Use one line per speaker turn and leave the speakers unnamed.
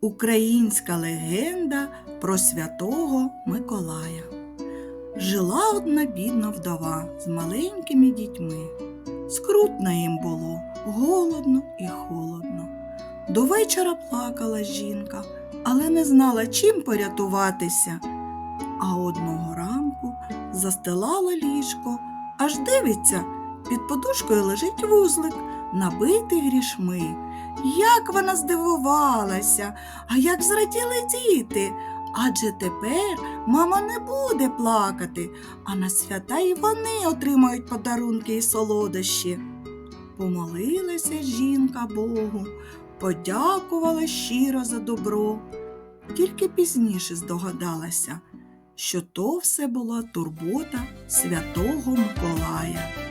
Українська легенда про святого Миколая. Жила одна бідна вдова з маленькими дітьми. Скрутно їм було, голодно і холодно. До вечора плакала жінка, але не знала, чим порятуватися. А одного ранку застилала ліжко, аж дивиться, під подушкою лежить вузлик, набитий грішми. Як вона здивувалася, а як зраділи діти. Адже тепер мама не буде плакати, а на свята і вони отримають подарунки і солодощі. Помолилася жінка Богу, подякувала щиро за добро. Тільки пізніше здогадалася, що то все була турбота святого Миколая.